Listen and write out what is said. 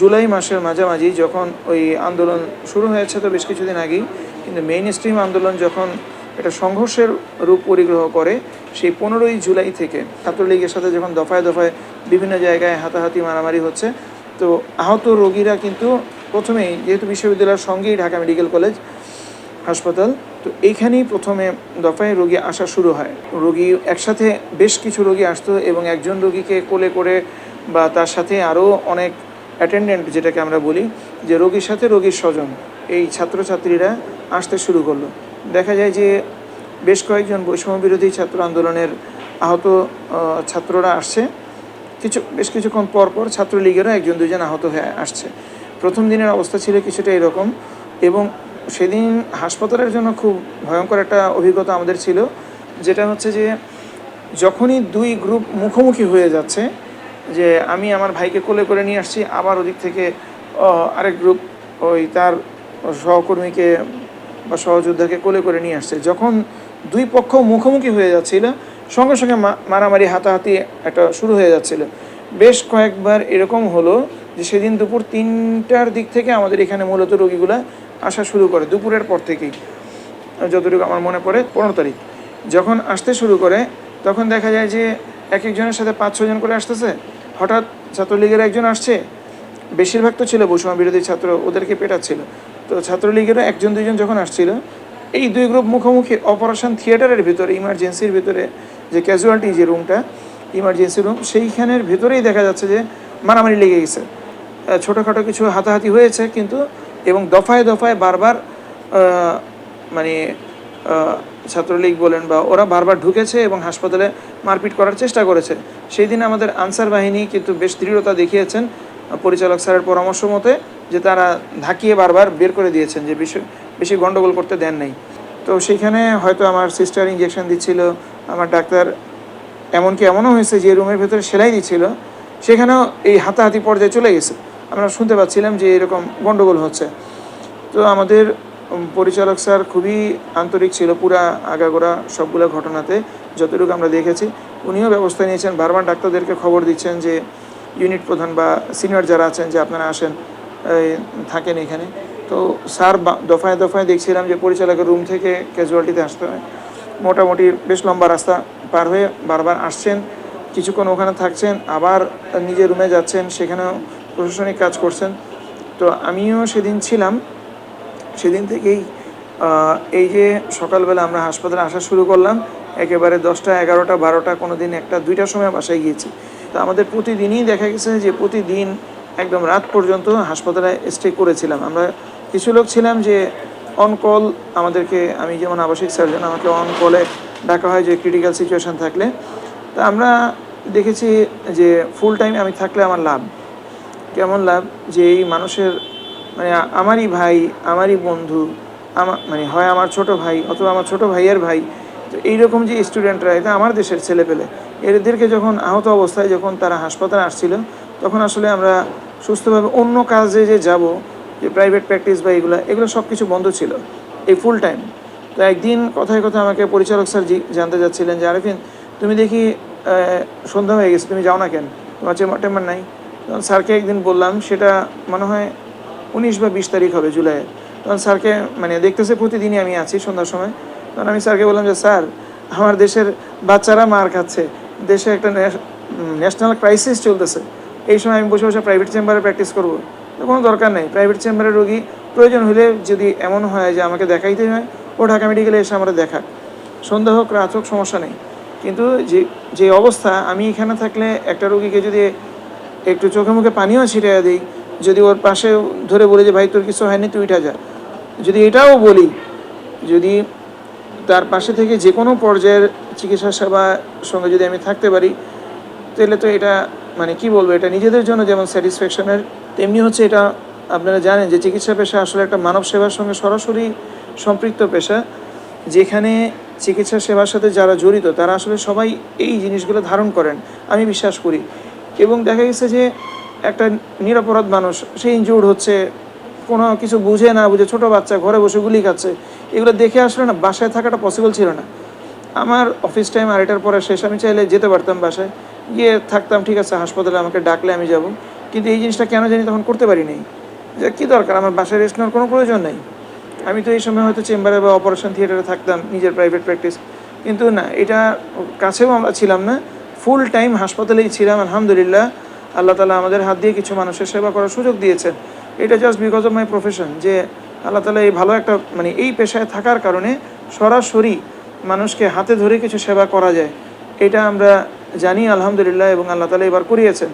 জুলাই মাসের মাঝামাঝি যখন ওই আন্দোলন শুরু হয়েছে তো বেশ কিছুদিন আগেই, কিন্তু মেইন স্ট্রিম আন্দোলন যখন এটা সংঘর্ষের রূপ পরিগ্রহ করে, সেই পনেরোই জুলাই থেকে ছাত্রলীগের সাথে যখন দফায় দফায় বিভিন্ন জায়গায় হাতাহাতি মারামারি হচ্ছে, তো আহত রোগীরা কিন্তু প্রথমেই যেহেতু বিশ্ববিদ্যালয়ের সঙ্গেই ঢাকা মেডিকেল কলেজ হাসপাতাল, তো এইখানেই প্রথমে দফায় রোগী আসা শুরু হয়। রোগী একসাথে বেশ কিছু রোগী আসতো এবং একজন রোগীকে কোলে করে বা তার সাথে আরও অনেক অ্যাটেন্ডেন্ট যেটাকে আমরা বলি, যে রোগীর সাথে রোগীর স্বজন, এই ছাত্রছাত্রীরা আসতে শুরু করল। দেখা যায় যে বেশ কয়েকজন বৈষম্য বিরোধী ছাত্র আন্দোলনের আহত ছাত্ররা আসছে। কিছু, বেশ কিছুক্ষণ পর পর ছাত্রলীগেরও একজন, দুজন আহত হয়ে আসছে। প্রথম দিনের অবস্থা ছিল কিছুটা এরকম এবং সেদিন হাসপাতালের জন্য খুব ভয়ঙ্কর একটা অভিজ্ঞতা আমাদের ছিল, যেটা হচ্ছে যে যখনই দুই গ্রুপ মুখোমুখি হয়ে যাচ্ছে যে আমি আমার ভাইকে কোলে করে নিয়ে আসছি, আবার ওদিক থেকে আরেক গ্রুপ ওই তার সহকর্মীকে বা সহযোদ্ধাকে কোলে করে নিয়ে আসছে। যখন দুই পক্ষ মুখোমুখি হয়ে যাচ্ছিল, সঙ্গে সঙ্গে মারামারি, হাতাহাতি একটা শুরু হয়ে যাচ্ছিল। বেশ কয়েকবার এরকম হলো যে সেদিন দুপুর তিনটার দিক থেকে আমাদের এখানে মূলত রোগীগুলা আসা শুরু করে, দুপুরের পর থেকেই। যতটুকু আমার মনে পড়ে, পনেরো তারিখ। যখন আসতে শুরু করে, তখন দেখা যায় যে এক একজনের সাথে পাঁচ ছজন করে আসতেছে। হঠাৎ ছাত্রলীগের একজন আসছে। বেশিরভাগ তো ছিল বৈষম্য বিরোধী ছাত্র, ওদেরকে পেটাচ্ছিল। তো ছাত্রলীগেরও একজন, দুইজন যখন আসছিল, এই দুই গ্রুপ মুখোমুখি অপারেশন থিয়েটারের ভিতরে ইমার্জেন্সির ভিতরে, যে ক্যাজুয়ালিটি যে রুমটা ইমার্জেন্সি রুম সেইখানের ভিতরেই দেখা যাচ্ছে যে মারামারি লেগে গেছে। ছোটোখাটো কিছু হাতাহাতি হয়েছে কিন্তু, এবং দফায় দফায় বারবার মানে ছাত্রলীগ বলেন বা ওরা বারবার ঢুকেছে এবং হাসপাতালে মারপিট করার চেষ্টা করেছে। সেই দিন আমাদের আনসার বাহিনী কিন্তু বেশ দৃঢ়তা দেখিয়েছেন। পরিচালক স্যারের পরামর্শ মতে যে তারা ধাকিয়ে বারবার বের করে দিয়েছেন, যে বেশি বেশি গন্ডগোল করতে দেন নাই। তো সেইখানে হয়তো আমার সিস্টার ইঞ্জেকশন দিচ্ছিল, আমার ডাক্তার এমনকি এমনও হয়েছে যে রুমের ভেতরে সেলাই দিচ্ছিল, সেখানেও এই হাতাহাতি পর্যায়ে চলে গেছে। আমরা শুনতে পাচ্ছিলাম যে এরকম গণ্ডগোল হচ্ছে। তো আমাদের পরিচালক স্যার খুবই আন্তরিক ছিল পুরা আগাগোড়া সবগুলো ঘটনাতে, যতটুকু আমরা দেখেছি। উনিও ব্যবস্থা নিয়েছেন, বারবার ডাক্তারদেরকে খবর দিচ্ছেন যে, ইউনিট প্রধান বা সিনিয়র যারা আছেন, যে আপনারা আসেন থাকেন এখানে। তো স্যার দফায় দফায় দেখছিলাম যে পরিচালকের রুম থেকে ক্যাজুয়ালিটিতে আসতে হয়। মোটামুটি বেশ লম্বা রাস্তা পার হয়ে বারবার আসছেন, কিছুক্ষণ ওখানে থাকছেন, আবার নিজের রুমে যাচ্ছেন, সেখানেও প্রশাসনিক কাজ করছেন। তো আমিও সেদিন ছিলাম সেদিন থেকেই এই যে সকালবেলা আমরা হাসপাতালে আসা শুরু করলাম, একেবারে দশটা, এগারোটা, বারোটা কোনো দিন একটা, দুইটার সময় বাসায় গিয়েছি। তো আমাদের প্রতিদিনই দেখা গেছে যে প্রতিদিন একদম রাত পর্যন্ত হাসপাতালে স্টে করেছিলাম। আমরা কিছু লোক ছিলাম যে অন কল আমাদেরকে, আমি যেমন আবাসিক সার্জন আমাকে অন কলে ডাকা হয় যে ক্রিটিক্যাল সিচুয়েশন থাকলে। তা আমরা দেখেছি যে ফুল টাইম আমি থাকলে আমার লাভ। কেমন লাভ? যে এই মানুষের মানে আমারই ভাই, আমারই বন্ধু আমার মানে হয় আমার ছোট ভাই অথবা আমার ছোট ভাইয়ের ভাই, তো এইরকম যে স্টুডেন্টরা এটা আমার দেশের ছেলেপেলে। এদেরকে যখন আহত অবস্থায় যখন তারা হাসপাতালে আসছিল, তখন আসলে আমরা সুস্থভাবে অন্য কাজে যে যাব, যে প্রাইভেট প্র্যাকটিস বা এগুলো এগুলো সব কিছু বন্ধ ছিল, এই ফুল টাইম তো একদিন কথায় কথা আমাকে পরিচালক স্যার জানতে যাচ্ছিলেন যে, আরেফিন, তুমি দেখি সন্ধ্যা হয়ে গেছে, তুমি যাও না কেন? তোমার চেম্বার টেম্বার নাই স্যারকে একদিন বললাম, সেটা মনে হয় উনিশ বা বিশ তারিখ হবে জুলাইয়ের তখন স্যারকে মানে দেখতেছে প্রতিদিনই আমি আছি সন্ধ্যার সময়। তখন আমি স্যারকে বললাম যে, স্যার, আমার দেশের বাচ্চারা মার খাচ্ছে। দেশে একটা ন্যাশনাল ক্রাইসিস চলতেছে। এই সময় আমি বসে বসে প্রাইভেট চেম্বারে প্র্যাকটিস করব। কোনো দরকার নেই। প্রাইভেট চেম্বারে রোগী প্রয়োজন হলে যদি এমন হয় যে আমাকে দেখাইতে হয় ও ঢাকা মেডিকেলে এসে আমরা দেখাক। সন্ধ্যা হোক, রাত হোক, সমস্যা নেই। কিন্তু যে যে অবস্থা, আমি এখানে থাকলে একটা রোগীকে যদি একটু চোখে মুখে পানিও ছিটিয়ে দিই যদি ওর পাশে ধরে বলি যে, ভাই, তোর কিছু হয়নি, তুই উঠা যা। যদি এটাও বলি, যদি তার পাশে থেকে যে কোনো পর্যায়ের চিকিৎসা সেবার সঙ্গে যদি আমি থাকতে পারি, তাহলে তো এটা মানে কি বলব, এটা নিজেদের জন্য যেমন স্যাটিসফ্যাকশনের তেমনি হচ্ছে এটা আপনারা জানেন যে চিকিৎসা পেশা আসলে একটা মানব সেবার সঙ্গে সরাসরি সম্পৃক্ত পেশা, যেখানে চিকিৎসা সেবার সাথে যারা জড়িত, তারা আসলে সবাই এই জিনিসগুলো ধারণ করেন, আমি বিশ্বাস করি। এবং দেখা গেছে যে একটা নিরাপরাধ মানুষ, সে ইনজুর্ড হচ্ছে, কোনো কিছু বুঝে না বুঝে, ছোট বাচ্চা, ঘরে বসে গুলি খাচ্ছে, এগুলো দেখে আসলে না বাসায় থাকাটা পসিবল ছিল না। আমার অফিস টাইম আড়াইটার পরে শেষ, আমি চাইলে যেতে পারতাম বাসায়, গিয়ে থাকতাম, ঠিক আছে, হাসপাতালে আমাকে ডাকলে আমি যাব। কিন্তু এই জিনিসটা কেন জানি তখন করতে পারি পারিনি যে কী দরকার, আমার বাসায় রেস্ট নেওয়ার কোনো প্রয়োজন নেই। আমি তো এই সময় হয়তো চেম্বারে বা অপারেশন থিয়েটারে থাকতাম, নিজের প্রাইভেট প্র্যাকটিস কিন্তু না, এটা কাছেও আমরা ছিলাম না ফুল টাইম হাসপাতালেই ছিলাম, আলহামদুলিল্লাহ। আল্লাহ তালা আমাদের হাত দিয়ে কিছু মানুষের সেবা করার সুযোগ দিয়েছেন এটা just because of my profession যে আল্লাহ তালা এই ভালো একটা মানে এই পেশায় থাকার কারণে সরাসরি মানুষকে হাতে ধরে কিছু সেবা করা যায়। এটা আমরা জানি, আলহামদুলিল্লাহ, এবং আল্লাহ তালা এবার করিয়েছেন।